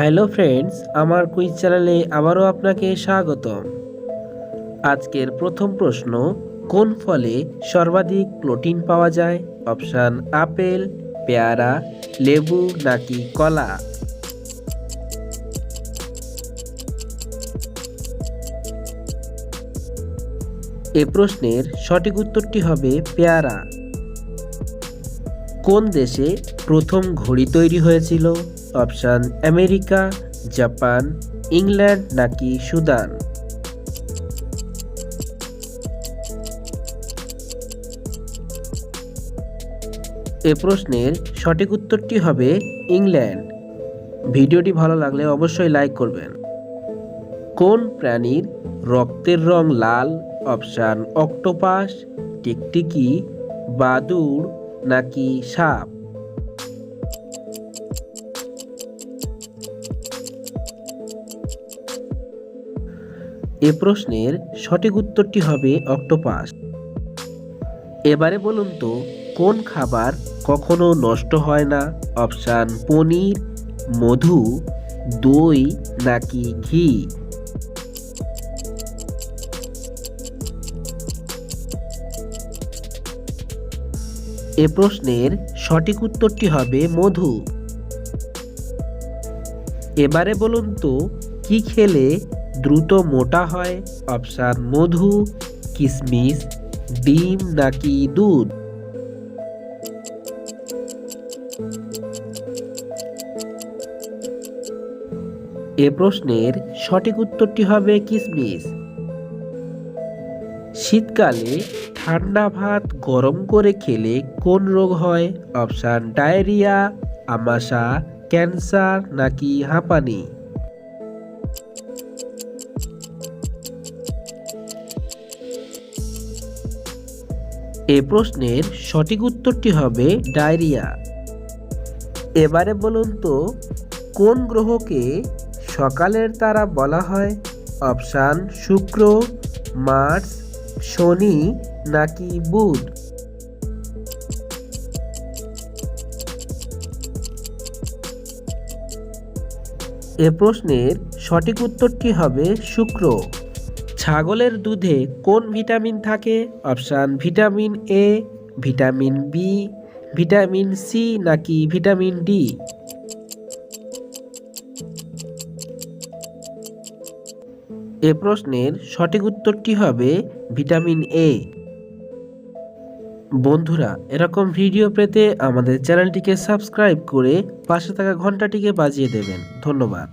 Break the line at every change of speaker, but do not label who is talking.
Hello friends, আমার quiz চ্যানেলে আবারও আপনাকে স্বাগতম। আজকের প্রথম প্রশ্ন, কোন ফলে সর্বাধিক প্রোটিন পাওয়া যায়? অপশান, আপেল, পেয়ারা, লেবু নাকি কলা? এ প্রশ্নের সঠিক উত্তরটি হবে পেয়ারা। কোন দেশে প্রথম ঘড়ি তৈরি হয়েছিল? অপশান আমেরিকা, জাপান, ইংল্যান্ড নাকি সুদান? এ প্রশ্নের সঠিক উত্তরটি হবে ইংল্যান্ড। ভিডিওটি ভালো লাগলে অবশ্যই লাইক করবেন। কোন প্রাণীর রক্তের রং লাল? অপশান অক্টোপাস, টিকটিকি, বাদুড় নাকি সাপ? এ প্রশ্নের সঠিক উত্তরটি হবে অক্টোপাস। এবারে বলুন তো, কোন খাবার কখনো নষ্ট হয় না? অপশান, পনির, মধু, দই নাকি ঘি? এ প্রশ্নের সঠিক উত্তরটি হবে মধু। এবারে বলুন তো, কি খেলে দ্রুত মোটা হয় অপশান মধু কিশমিশ ডিম নাকি দুধ? এ প্রশ্নের সঠিক উত্তরটি হবে কিশমিশ শীতকালে ঠান্ডা ভাত গরম করে খেলে কোন রোগ হয়? অপশান ডায়রিয়া, আমাশা, ক্যান্সার নাকি হাঁপানি? এ প্রশ্নের সঠিক উত্তরটি হবে ডায়রিয়া। এবারে বলুন তো, কোন গ্রহকে সকালের তারা বলা হয়? অপশান, শুক্র মার্স শনি নাকি বুধ? এ প্রশ্নের সঠিক উত্তরটি হবে শুক্র। ছাগলের দুধে কোন ভিটামিন থাকে? Option, vitamin A vitamin B vitamin C নাকি ভিটামিন ডি এ প্রশ্নের সঠিক উত্তরটি হবে ভিটামিন এ বন্ধুরা, এরকম ভিডিও পেতে আমাদের চ্যানেলটিকে সাবস্ক্রাইব করে পাশে থাকা ঘন্টাটিকে বাজিয়ে দেবেন। ধন্যবাদ।